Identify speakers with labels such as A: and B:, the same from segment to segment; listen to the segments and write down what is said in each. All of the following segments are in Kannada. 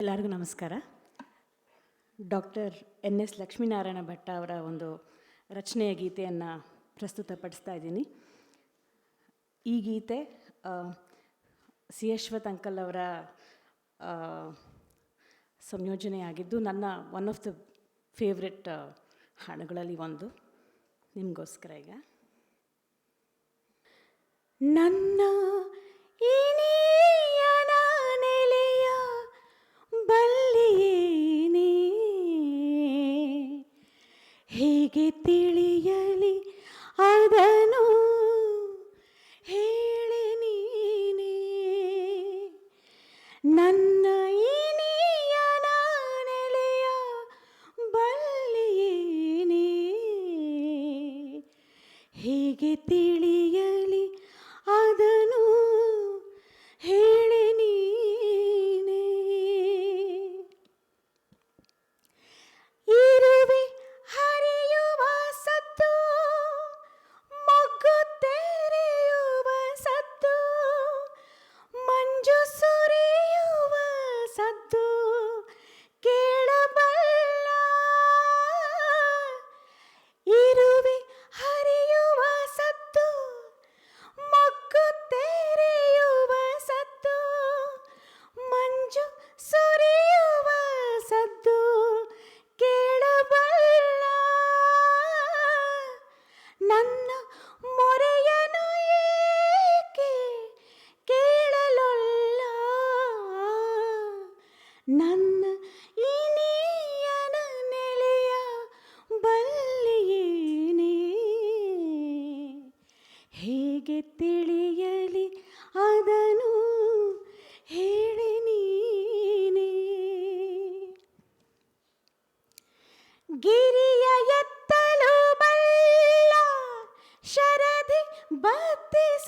A: ಎಲ್ಲರಿಗೂ ನಮಸ್ಕಾರ. Doctor N S Lakshminarayana Bhatta ಅವರ ಒಂದು ರಚನೆಯ ಗೀತೆಯನ್ನು ಪ್ರಸ್ತುತಪಡಿಸ್ತಾ ಇದ್ದೀನಿ. ಈ ಗೀತೆ ಸಿ ಯಶ್ವತ್ ಅಂಕಲ್ ಅವರ ಸಂಯೋಜನೆಯಾಗಿದ್ದು ನನ್ನ ಒನ್ ಆಫ್ ದ ಫೇವ್ರೆಟ್ ಹಾಡುಗಳಲ್ಲಿ ಒಂದು. ನಿಮಗೋಸ್ಕರ ಈಗ. ನನ್ನ ಹೇಗೆ ತಿಳಿಯಲಿ ಅದನು ಹೇಳಿ ನೀನೇ. ನನ್ನ ಇನಿಯನ ನೆಲೆಯ ಬಲ್ಲಿಯೇನೇ ಹೇಗೆ ತಿಳಿಯಲಿ ಹೇಗೆ ತಿಳಿಯಲಿ ಅದನು ಹೇಳಿ ನೀನೇ. ಗಿರಿಯ ಎತ್ತಲು ಬಲ್ಲ ಶರದಿ ಬತ್ತಿಸಬಲ್ಲ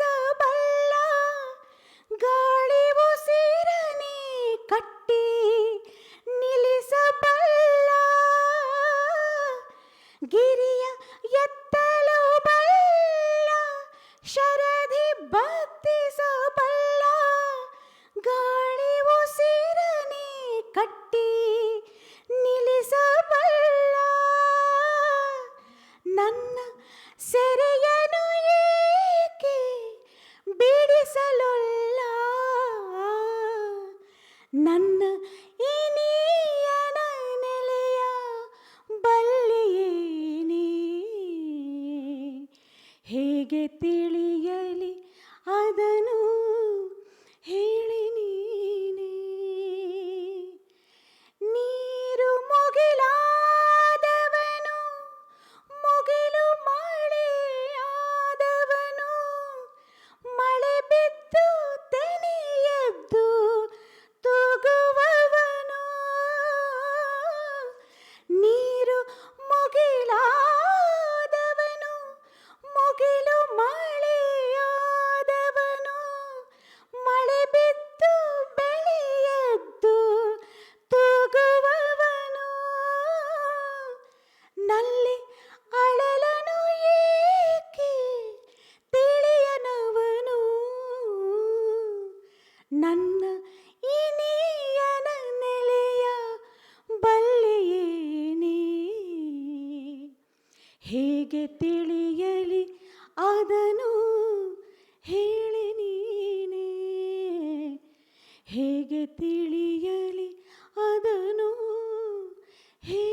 A: ಕಟ್ಟಿ ನಿಲ್ಲಿಸಬಲ್ಲ. ನನ್ನ ಸೆರೆಯನು ಏಕೆ ಬಿಡಿಸಲೊಲ್ಲ? ನನ್ನ ಇನಿಯನ ನೆಲೆಯ ಹೇಗೆ ತಿಳಿಯಲಿ ಅದನು? ಹೇಗೆ ತಿಳಿಯಲಿ ಅದನು ಹೇಳಿ ನೀನೇ. ಹೇಗೆ ತಿಳಿಯಲಿ ಅದನು ಹೇಳಿ